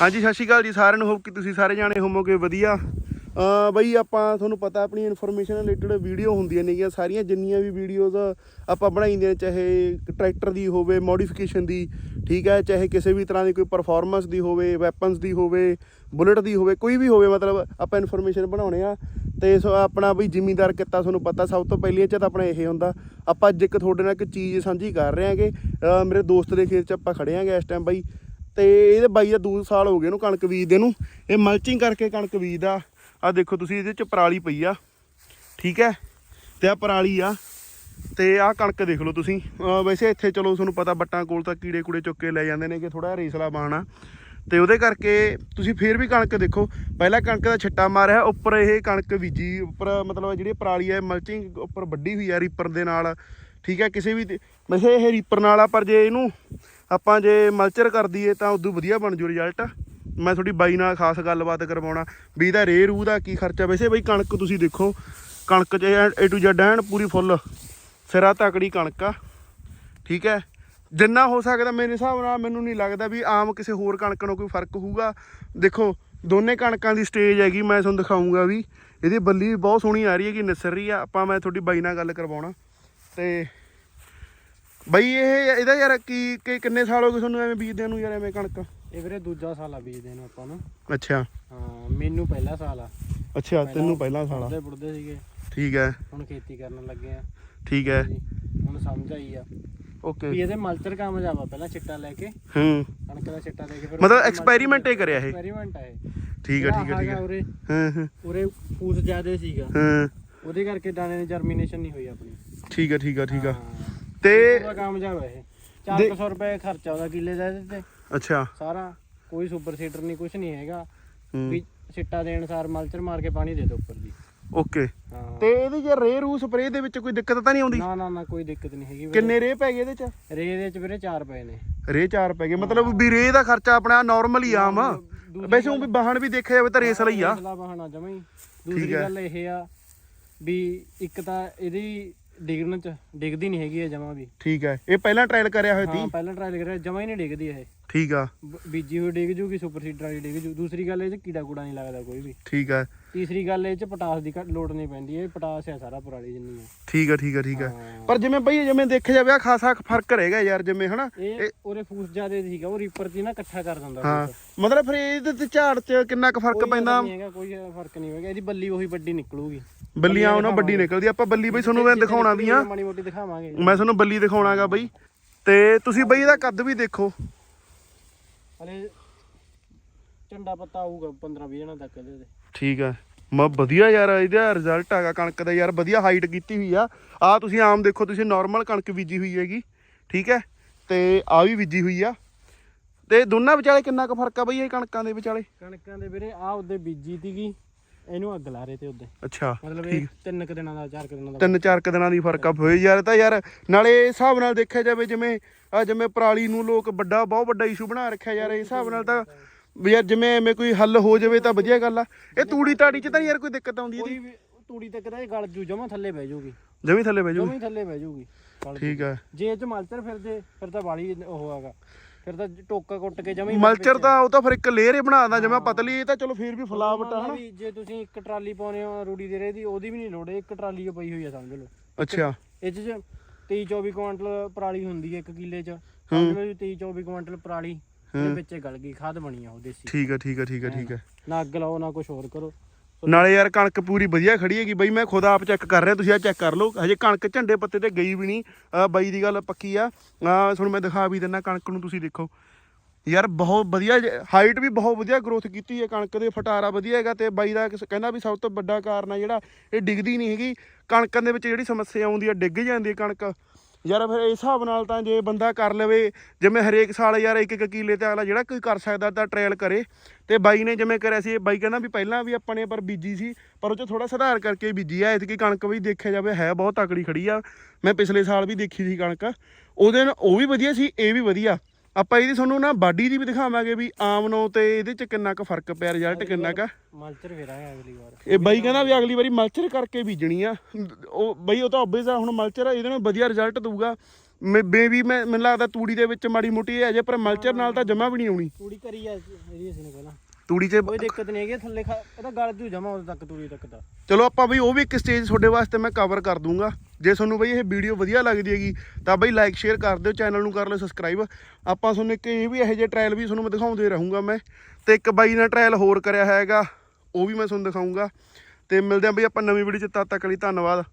ਹਾਂਜੀ, ਸਤਿ ਸ਼੍ਰੀ ਅਕਾਲ ਜੀ ਸਾਰਿਆਂ ਨੂੰ ਹੋਪ ਕਿ ਤੁਸੀਂ ਸਾਰੇ ਜਾਣੇ ਹੋਵੋਗੇ ਵਧੀਆ। ਅ ਬਈ ਆਪਾਂ, ਤੁਹਾਨੂੰ ਪਤਾ ਆਪਣੀ ਇਨਫੋਰਮੇਸ਼ਨ ਰਿਲੇਟਡ ਵੀਡੀਓ ਹੁੰਦੀਆਂ ਨੇਗੀਆਂ, ਸਾਰੀਆਂ ਜਿੰਨੀਆਂ ਵੀ ਵੀਡੀਓਜ਼ ਆਪਾਂ ਬਣਾਈਆਂ ਨੇ, ਚਾਹੇ ਟਰੈਕਟਰ ਦੀ ਹੋਵੇ ਮੋਡੀਫਿਕੇਸ਼ਨ ਦੀ, ਠੀਕ ਹੈ, ਚਾਹੇ ਕਿਸੇ ਵੀ ਤਰ੍ਹਾਂ ਦੀ ਕੋਈ ਪਰਫਾਰਮੈਂਸ ਦੀ ਹੋਵੇ ਵੈਪਨਸ ਦੀ ਹੋਵੇ ਬੁਲਟ ਦੀ ਹੋਵੇ, ਕੋਈ ਵੀ ਹੋਵੇ, ਮਤਲਬ ਆਪਾਂ ਇਨਫੋਰਮੇਸ਼ਨ ਬਣਾਉਣੇ ਆ। ਤੇ ਸੋ ਆਪਣਾ ਬਈ ਜ਼ਿਮੀਂਦਾਰ ਕਿੱਤਾ ਤੁਹਾਨੂੰ ਪਤਾ, ਸਭ ਤੋਂ ਪਹਿਲੀ ਚ ਤਾਂ ਆਪਣਾ ਇਹ ਹੁੰਦਾ, ਆਪਾਂ ਅੱਜ ਇੱਕ ਤੁਹਾਡੇ ਨਾਲ ਇੱਕ ਚੀਜ਼ ਸਾਂਝੀ ਕਰ ਰਹੇ ਹਾਂਗੇ। ਮੇਰੇ ਦੋਸਤ ਦੇ ਖੇਤ 'ਚ ਆਪਾਂ ਖੜੇ ਹਾਂਗੇ ਇਸ ਟਾਈਮ ਬਈ। ਤੇ ਇਹਦੇ ਬਾਈ ਦਾ 2 ਸਾਲ ਹੋ ਗਏ ਇਹਨੂੰ ਕਣਕ ਬੀਜਦੇ ਨੂੰ। ਇਹ ਮਲਚਿੰਗ ਕਰਕੇ ਕਣਕ ਬੀਜਦਾ। ਆ ਦੇਖੋ ਤੁਸੀਂ, ਇਹਦੇ ਚ ਪਰਾਲੀ ਪਈ ਆ। ਠੀਕ ਹੈ? ਤੇ ਆ ਪਰਾਲੀ ਆ। ਤੇ ਆ ਕਣਕ ਦੇਖ ਲਓ ਤੁਸੀਂ। ਵੈਸੇ ਇੱਥੇ ਚਲੋ ਤੁਹਾਨੂੰ ਪਤਾ ਬੱਟਾਂ ਕੋਲ ਤਾਂ ਕੀੜੇ ਕੂੜੇ ਚੁੱਕ ਕੇ ਲੈ ਜਾਂਦੇ ਨੇ ਕਿ ਥੋੜਾ ਰੇਸਲਾ ਬਾਣਾ ਤੇ ਉਹਦੇ ਕਰਕੇ ਤੁਸੀਂ ਫੇਰ ਵੀ ਕਣਕ ਦੇਖੋ। ਪਹਿਲਾਂ ਕਣਕ ਦਾ ਛੱਟਾ ਮਾਰਿਆ, ਉੱਪਰ ਇਹ ਕਣਕ ਬੀਜੀ, ਉੱਪਰ ਮਤਲਬ ਜਿਹੜੀ ਪਰਾਲੀ ਹੈ ਮਲਚਿੰਗ ਉੱਪਰ ਵੱਡੀ ਹੋਈ ਆ ਰੀਪਰ ਦੇ ਨਾਲ। ਠੀਕ ਹੈ? ਕਿਸੇ ਵੀ ਵੈਸੇ ਇਹ ਰੀਪਰ ਨਾਲ ਆ, ਪਰ ਜੇ ਇਹਨੂੰ ਆਪਾਂ ਜੇ ਮਲਚਰ ਕਰ ਦਈਏ ਤਾਂ ਉਦੋਂ ਵਧੀਆ ਬਣ ਜੂ ਰਿਜ਼ਲਟ ਮੈਂ ਤੁਹਾਡੀ ਬਾਈ ਨਾਲ ਖਾਸ ਗੱਲਬਾਤ ਕਰਵਾਉਣਾ। ਵੀ ਇਹਦਾ ਰੇ ਰੂ ਦਾ ਕੀ ਖਰਚਾ? ਵੈਸੇ ਬਈ ਕਣਕ ਤੁਸੀਂ ਦੇਖੋ, ਕਣਕ 'ਚ ਏ ਟੂ ਜ਼ੈਡ ਐਨ ਪੂਰੀ ਫੁੱਲ। ਸਿਰਾ, ਤਕੜੀ ਕਣਕ ਆ। ਠੀਕ ਹੈ? ਜਿੰਨਾ ਹੋ ਸਕਦਾ ਮੇਰੇ ਹਿਸਾਬ ਨਾਲ ਮੈਨੂੰ ਨਹੀਂ ਲੱਗਦਾ ਵੀ ਆਮ ਕਿਸੇ ਹੋਰ ਕਣਕ ਨਾਲੋਂ ਕੋਈ ਫ਼ਰਕ ਹੋਊਗਾ। ਦੇਖੋ, ਦੋਨੇ ਕਣਕਾਂ ਦੀ ਸਟੇਜ ਹੈਗੀ, ਮੈਂ ਤੁਹਾਨੂੰ ਦਿਖਾਉਂਗਾ ਵੀ। ਇਹਦੀ ਬੱਲੀ ਵੀ ਬਹੁਤ ਸੋਹਣੀ ਆ ਰਹੀ ਹੈਗੀ, ਨਿਸਰ ਰਹੀ ਆ। ਆਪਾਂ ਮੈਂ ਤੁਹਾਡੀ ਬਾਈ ਨਾਲ ਗੱਲ ਕਰਵਾਉਣਾ। ਤੇ ਬਾਈ ਇਹ ਇਹਦਾ ਯਾਰ ਕੀ ਕਿ ਕਿੰਨੇ ਸਾਲ ਹੋ ਗਏ ਤੁਹਾਨੂੰ ਐਵੇਂ ਬੀਜਦਿਆਂ ਨੂੰ ਯਾਰ ਐਵੇਂ ਕਣਕ? ਇਹ ਵੀਰੇ ਦੂਜਾ ਸਾਲ ਆ ਬੀਜਦੇ ਨੂੰ ਆਪਾਂ ਨੂੰ। ਅੱਛਾ। ਹਾਂ ਮੈਨੂੰ ਪਹਿਲਾ ਸਾਲ ਆ। ਅੱਛਾ ਤੈਨੂੰ ਪਹਿਲਾਂ ਸਾਲ ਆ। ਪੜਦੇ ਪੁੜਦੇ ਸੀਗੇ। ਠੀਕ ਹੈ। ਹੁਣ ਖੇਤੀ ਕਰਨ ਲੱਗੇ ਆ। ਠੀਕ ਹੈ। ਜੀ ਹੁਣ ਸਮਝ ਆਈ ਆ। ਵੀ ਓਕੇ ਇਹਦੇ ਮਲਚਰ ਕੰਮ ਜਾਵਾ ਪਹਿਲਾਂ ਛਿੱਟਾ ਲੈ ਕੇ। ਹੂੰ। ਕਣਕ ਦਾ ਛਿੱਟਾ ਲੈ ਕੇ ਫਿਰ ਮਤਲਬ ਐਕਸਪੈਰੀਮੈਂਟ ਹੀ ਕਰਿਆ ਇਹ? ਐਕਸਪੈਰੀਮੈਂਟ ਆ ਇਹ। ਠੀਕ ਹੈ ਠੀਕ ਹੈ ਠੀਕ ਹੈ। ਉਰੇ ਹਾਂ ਹਾਂ। ਉਰੇ ਫੂਸ ਜ਼ਿਆਦੇ ਸੀਗਾ। ਹਾਂ। ਉਹਦੇ ਕਰਕੇ ਦਾਣੇ ਦੀ ਜਰਮੀਨੇਸ਼ਨ ਨਹੀਂ ਹੋਈ ਆਪਣੀ। ਠੀਕ ਹੈ ਠੀਕ ਹੈ ਠੀਕ ਹੈ। ਹਾਂ। ਤੇ ਪੂਰਾ ਕੰਮ ਜਾਵਾ ਇਹ। ਦੇ- 400 ਰੁਪਏ ਖਰਚਾ ਉਹਦਾ ਕਿੱਲੇ ਦਾ ਇਹਦੇ ਤੇ। ਅੱਛਾ। ਸਾਰਾ। ਕੋਈ ਸੁਪਰ ਸੀਡਰ ਨਹੀਂ ਕੁਝ ਨਹੀਂ ਹੈਗਾ। ਹੂੰ। ਵੀ ਛਿੱਟਾ ਦੇਣ ਸਾਰ ਮਲਚਰ ਮਾਰ ਕੇ ਪਾਣੀ ਦੇ ਦੋ ਉੱਪਰ ਦੀ। ਓਕੇ। ਹਾਂ। ਤੇ ਇਹਦੀ ਜੇ ਰੇ ਰੂ ਸਪਰੇ ਦੇ ਵਿੱਚ ਕੋਈ ਦਿੱਕਤ ਤਾਂ ਨਹੀਂ ਆਉਂਦੀ? ਨਾ ਨਾ ਨਾ ਕੋਈ ਦਿੱਕਤ ਨਹੀਂ ਹੈਗੀ। ਕਿੰਨੇ ਰੇ ਪੈ ਗਏ ਇਹਦੇ ਚ? ਰੇ ਦੇ ਚ ਵੀਰੇ 4 ਪਏ ਨੇ। ਰੇ 4 ਪੈ ਗਏ। ਮਤਲਬ ਵੀ ਰੇ ਦਾ ਖਰਚਾ ਆਪਣਾ ਨਾਰਮਲ ਹੀ ਆਮ। ਵੈਸੇ ਉਹ ਵੀ ਬਾਹਣ ਵੀ ਦੇਖਿਆ ਜਾਵੇ ਤਾਂ ਰੇਸ ਲਈ ਆ। ਬਹਾਨਾ ਜਮਾ ਹੀ। ਦੂਸਰੀ ਹੈ। ਗੱਲ ਇਹ ਆ ਵੀ ਇੱਕ ਤਾਂ ਇਹਦੀ ਡਿਗਣ ਚ ਡਿੱਗਦੀ ਨਹੀਂ ਹੈਗੀ ਇਹ ਜਮਾ ਵੀ। ਠੀਕ ਹੈ। ਇਹ ਪਹਿਲਾਂ ਟ੍ਰਾਇਲ ਕਰਿਆ ਹੋਇਆ ਹਾਂ ਸੀ ਪਹਿਲਾਂ ਟਰਾਈ ਕਰਿਆ ਜਮਾ ਹੀ ਨਹੀਂ ਡਿੱਗਦੀ ਇਹ। ਠੀਕ ਆ। ਬ- ਬੀਜੀ ਹੋਈ ਡਿੱਗ ਜੂਗੀ ਸੁਪਰ ਸੀਡਰ ਵਾਲੀ ਡਿੱਗ ਜੂ। ਦੂਸਰੀ ਗੱਲ ਇਹ ਚ ਕੀੜਾ ਕੂੜਾ ਨਹੀਂ ਲੱਗਦਾ ਕੋਈ ਵੀ। ਠੀਕ ਆ। ਤੀਸਰੀ ਗੱਲ ਇਹ ਚ ਪਟਾਸ ਦੀ ਘੱਟ ਲੋੜ ਨਹੀਂ ਪੈਂਦੀ ਇਹ ਪਟਾਸ ਹੈ ਸਾਰਾ ਪੁਰਾਣੀ ਜਿੰਨੀ ਆ ਠੀਕ ਆ ਠੀਕ ਆ ਠੀਕ ਆ। ਹਾਂ। ਪਰ ਜਿਵੇਂ ਬਈ ਜਿਵੇਂ ਦੇਖਿਆ ਜਾਵੇ ਆ ਖਾਸਾ ਫ਼ਰਕ ਰਹੇਗਾ ਯਾਰ ਜਿਵੇਂ ਹਨਾ? ਇਹ ਉਹਦੇ ਫੂਸ ਜ਼ਿਆਦੇ ਸੀਗਾ ਉਹ ਰੀਪਰ ਹੀ ਨਾ ਇਕੱਠਾ ਕਰ ਦਿੰਦਾ ਹਾਂ। ਮਤਲਬ ਫਿਰ ਇਹਦੇ ਤੇ ਝਾੜ ਚ ਕਿੰਨਾ ਕੁ ਫ਼ਰਕ ਪੈਂਦਾ? ਨਹੀਂ ਹੈਗਾ ਕੋਈ ਫ਼ਰਕ ਨਹੀਂ ਹੋਏਗਾ ਇਹਦੀ ਬੱਲੀ ਉਹੀ ਵੱਡੀ ਨਿਕਲੂਗੀ। ਬੱਲੀਆਂ ਉਹਨਾਂ ਵੱਡੀ ਨਿਕਲਦੀ ਆਪਾਂ ਬੱਲੀ ਬਈ ਤੁਹਾਨੂੰ ਮੈਂ ਦਿਖਾਉਣਾ ਵੀ ਆ। ਮਾੜੀ ਮੋਟੀ ਦਿਖਾਵਾਂਗੇ। ਮੈਂ ਤੁਹਾਨੂੰ ਬੱਲੀ ਦਿਖਾਉਣਾਗਾ ਬਈ। ਤੇ ਤੁਸੀਂ ਬਈ ਇਹਦਾ ਕੱਦ ਵੀ ਦੇਖੋ। ਹਲੇ ਝੰਡਾ ਪੱਤਾ ਆਊਗਾ 15 20 ਜਣਾ ਤੱਕ ਇਹਦੇ ਤੇ। ਠੀਕ ਆ। ਮੈਂ ਵਧੀਆ ਯਾਰ ਇਹਦਾ ਰਿਜ਼ਲਟ ਹੈਗਾ ਕਣਕ ਦਾ ਯਾਰ ਵਧੀਆ ਹਾਈਟ ਕੀਤੀ ਹੋਈ ਆ। ਆ ਤੁਸੀਂ ਆਮ ਦੇਖੋ ਤੁਸੀਂ ਨਾਰਮਲ ਕਣਕ ਬੀਜੀ ਹੋਈ ਹੈਗੀ ਠੀਕ ਹੈ? ਤੇ ਆ ਵੀ ਬੀਜੀ ਹੋਈ ਆ। ਤੇ ਦੋਨਾਂ ਵਿਚਾਲੇ ਕਿੰਨਾ ਕੁ ਫ਼ਰਕ ਆ ਬਈ ਇਹ ਕਣਕਾਂ ਦੇ ਵਿਚਾਲੇ? ਕਣਕਾਂ ਦੇ ਵੀਰੇ ਆ ਉਹਦੇ ਬੀਜੀ ਤੀਗੀ ਇਹਨੂੰ ਅੱਗ ਲਾ ਰਹੇ ਤੇ ਉਹਦੇ। ਅੱਛਾ ਮਤਲਬ ਇਹ ਤਿੰਨ ਕੁ ਦਿਨਾਂ ਦਾ ਚਾਰ ਕੁ ਦਿਨਾਂ ਦਾ। ਤਿੰਨ ਚਾਰ ਕੁ ਦਿਨਾਂ ਦੀ ਫ਼ਰਕ ਆ ਹੋਏ ਯਾਰ ਤਾਂ ਯਾਰ ਨਾਲੇ ਇਸ ਹਿਸਾਬ ਨਾਲ ਦੇਖਿਆ ਜਾਵੇ ਜਿਵੇਂ ਆ ਜਿਵੇਂ ਪਰਾਲੀ ਨੂੰ ਲੋਕ ਵੱਡਾ ਬਹੁਤ ਵੱਡਾ ਇਸ਼ੂ ਬਣਾ ਰੱਖਿਆ ਯਾਰ ਇਸ ਹਿਸਾਬ ਨਾਲ ਤਾਂ ਵੀ ਯਾਰ ਜਿਵੇਂ ਐਵੇਂ ਕੋਈ ਹੱਲ ਹੋ ਜਾਵੇ ਤਾਂ ਵਧੀਆ ਗੱਲ ਆ। ਇਹ ਤੂੜੀ ਤਾੜੀ ਚ ਤਾਂ ਯਾਰ ਕੋਈ ਦਿੱਕਤ ਆਉਂਦੀ ਇਹਦੀ? ਕੋਈ ਤੂੜੀ ਤੱਕ ਦਾ ਇਹ ਗਲ ਜੂ ਜਮਾ ਥੱਲੇ ਬਹਿ ਜਾਊਗੀ ਜਮੀ ਥੱਲੇ ਬਹਿ ਜਮਾ ਜੂ ਹੀ ਥੱਲੇ ਬਹਿ ਜਾਊਗੀ ਗਲ ਜੂ। ਠੀਕ ਆ। ਜੇ ਇਹ ਚ ਮਲਚਰ ਫਿਰ ਜੇ ਫਿਰ ਤਾਂ ਬਾਲੀ ਉਹ ਹੈਗਾ। ਫਿਰ ਤਾਂ ਟੋਕਾ ਕੁੱਟ ਕੇ ਜਮਾ ਹੀ ਮਲਚਰ ਤਾਂ ਉਹ ਤਾਂ ਫਿਰ ਇੱਕ ਲੇਅਰ ਹੀ ਬਣਾ ਦਿੰਦਾ ਜਿਵੇਂ ਪਤਲੀ ਇਹ ਤਾਂ ਚਲੋ ਫਿਰ ਵੀ ਫਲਾਵਟ ਆ ਹਨਾ? ਵੀ ਜੇ ਤੁਸੀਂ ਇੱਕ ਟਰਾਲੀ ਪਾਉਨੇ ਹੋ ਰੂੜੀ ਦੇ ਰੇ ਦੀ ਉਹਦੀ ਵੀ ਨਹੀਂ ਲੋੜ ਇੱਕ ਟਰਾਲੀ ਓ ਪਈ ਹੋਈ ਆ ਸਮਝ ਲਓ। ਅੱਛਾ। ਇਹ ਚ 23 24 ਕੁਇੰਟਲ ਪਰਾਲੀ ਹੁੰਦੀ ਹੈ ਇੱਕ ਕਿੱਲੇ ਚ ਸਮਝ ਲਓ ਜੀ 23 24 ਕੁਇੰਟਲ ਪਰਾਲੀ। ਵਿੱਚ ਗਲ ਗਈ ਖਾਦ ਬਣੀ ਆ ਉਹ ਦੇਸੀ। ਠੀਕ ਆ ਠੀਕ ਆ ਠੀਕ ਆ ਠੀਕ ਆ। ਨਾ ਅੱਗ ਲਾਓ ਨਾ ਕੁਝ ਹੋਰ ਕਰੋ। ਨਾਲੇ ਯਾਰ ਕਣਕ ਪੂਰੀ ਵਧੀਆ ਖੜੀ ਹੈਗੀ ਬਈ ਮੈਂ ਖੁਦ ਆਪ ਚੈੱਕ ਕਰ ਰਿਹਾ ਤੁਸੀਂ ਆ ਚੈੱਕ ਕਰ ਲਓ। ਹਜੇ ਕਣਕ ਝੰਡੇ ਪੱਤੇ ਤੇ ਗਈ ਵੀ ਨਹੀਂ। ਬਾਈ ਦੀ ਗੱਲ ਪੱਕੀ ਆ। ਤੁਹਾਨੂੰ ਮੈਂ ਦਿਖਾ ਵੀ ਦਿੰਦਾ ਕਣਕ ਨੂੰ ਤੁਸੀਂ ਦੇਖੋ। ਯਾਰ ਬਹੁਤ ਵਧੀਆ ਹਾਈਟ ਵੀ ਬਹੁਤ ਵਧੀਆ ਗਰੋਥ ਕੀਤੀ ਹੈ ਕਣਕ ਦੇ ਫਟਾਰਾ ਵਧੀਆ ਹੈਗਾ ਤੇ ਬਾਈ ਦਾ ਕਹਿੰਦਾ ਵੀ ਸਭ ਤੋਂ ਵੱਡਾ ਕਾਰਨ ਆ ਜਿਹੜਾ ਇਹ ਡਿੱਗਦੀ ਨਹੀਂ ਹੈਗੀ। ਕਣਕਾਂ ਦੇ ਵਿੱਚ ਜਿਹੜੀ ਸਮੱਸਿਆ ਆਉਂਦੀ ਆ ਡਿੱਗ ਜਾਂਦੀ ਹੈ ਕਣਕ। ਯਾਰ ਫਿਰ ਇਸ ਹਿਸਾਬ ਨਾਲ ਤਾਂ ਜੇ ਬੰਦਾ ਕਰ ਲਵੇ, ਜਿਵੇਂ ਹਰੇਕ ਸਾਲ ਯਾਰ ਇੱਕ ਇੱਕ ਕਿੱਲੇ ਤੇ ਅਗਲਾ ਜਿਹੜਾ ਕੋਈ ਕਰ ਸਕਦਾ ਤਾਂ ਟ੍ਰਾਇਲ ਕਰੇ। ਤੇ ਬਾਈ ਨੇ ਜਿਵੇਂ ਕਰਿਆ ਸੀ, ਬਾਈ ਕਹਿੰਦਾ ਵੀ ਪਹਿਲਾਂ ਵੀ ਆਪਾਂ ਨੇ ਪਰ ਬੀਜੀ ਸੀ, ਪਰ ਉਹ ਚ ਥੋੜਾ ਸੁਧਾਰ ਕਰਕੇ ਬੀਜੀ ਆ। ਇਤਕੀ ਕਣਕ ਵੀ ਦੇਖਿਆ ਜਾਵੇ, ਹੈ ਬਹੁਤ ਤਕੜੀ ਖੜੀ ਆ। ਮੈਂ ਪਿਛਲੇ ਸਾਲ ਵੀ ਦੇਖੀ ਸੀ ਕਣਕ। ਉਹਦੇ ਨਾਲ ਉਹ ਵੀ ਵਧੀਆ ਸੀ, ਇਹ ਵੀ ਵਧੀਆ। ਆਪਾਂ ਇਹਦੀ ਤੁਹਾਨੂੰ ਨਾ ਬਾਡੀ ਦੀ ਵੀ ਦਿਖਾਵਾਂਗੇ ਵੀ ਆਮ ਨੂੰ ਤੇ ਇਹਦੇ ਚ ਕਿੰਨਾ ਕੁ ਫ਼ਰਕ ਪਿਆ ਰਿਜ਼ਲਟ ਕਿੰਨਾ ਕੁ। ਮਲਚਰ ਫੇਰ ਆਇਆ ਅਗਲੀ ਵਾਰ। ਇਹ ਬਾਈ ਕਹਿੰਦਾ ਵੀ ਅਗਲੀ ਵਾਰੀ ਮਲਚਰ ਕਰਕੇ ਬੀਜਣੀ ਆ। ਉਹ ਬਈ ਉਹ ਤਾਂ ਆਬਵੀਅਸ ਆ ਹੁਣ ਮਲਚਰ ਆ ਇਹਦੇ ਨਾਲ ਵਧੀਆ ਰਿਜ਼ਲਟ ਦਊਗਾ। ਬੇਬੀ ਮੈਂ ਮੈਨੂੰ ਲੱਗਦਾ ਤੂੜੀ ਦੇ ਵਿੱਚ ਮਾੜੀ ਮੋਟੀ ਹੈ ਜੇ ਪਰ ਮਲਚਰ ਨਾਲ ਤਾਂ ਜਮਾ ਵੀ ਨਹੀਂ ਆਉਣੀ। ਤੂੜੀ ਕਰੀ ਆ ਇਹਦੀ ਅਸੀਂ ਨੇ ਪਹਿਲਾਂ। ਤੂੜੀ 'ਚ ਕੋਈ ਦਿੱਕਤ ਨਹੀਂ ਹੈਗੀ ਥੱਲੇ ਖਾ ਇਹਦਾ ਗਲ ਜੂ ਜਮਾ ਉਦੋਂ ਤੱਕ ਤੂੜੀ ਤੱਕ ਦਾ ਚਲੋ ਆਪਾਂ ਬਈ ਉਹ ਵੀ ਇੱਕ ਸਟੇਜ ਤੁਹਾਡੇ ਵਾਸਤੇ ਮੈਂ ਕਵਰ ਕਰ ਦੂੰਗਾ। ਜੇ ਤੁਹਾਨੂੰ ਬਈ ਇਹ ਵੀਡੀਓ ਵਧੀਆ ਲੱਗਦੀ ਹੈਗੀ, ਤਾਂ ਬਈ ਲਾਈਕ ਸ਼ੇਅਰ ਕਰ ਦਿਓ ਚੈਨਲ ਨੂੰ ਕਰ ਲਿਓ ਸਬਸਕ੍ਰਾਈਬ ਆਪਾਂ ਤੁਹਾਨੂੰ ਇੱਕ ਇਹ ਵੀ, ਇਹੋ ਜਿਹੇ ਟ੍ਰਾਇਲ ਵੀ ਤੁਹਾਨੂੰ ਮੈਂ ਦਿਖਾਉਂਦੇ ਰਹੂੰਗਾ ਮੈਂ। ਤੇ ਇੱਕ ਬਾਈ ਨੇ ਟ੍ਰਾਇਲ ਹੋਰ ਕਰਿਆ ਹੈਗਾ, ਉਹ ਵੀ ਮੈਂ ਤੁਹਾਨੂੰ ਦਿਖਾਉਂਗਾ। ਤੇ ਮਿਲਦੇ ਆਂ ਬਈ ਆਪਾਂ ਨਵੀਂ ਵੀਡੀਓ ਚ, ਤਦ ਤੱਕ ਲਈ ਧੰਨਵਾਦ।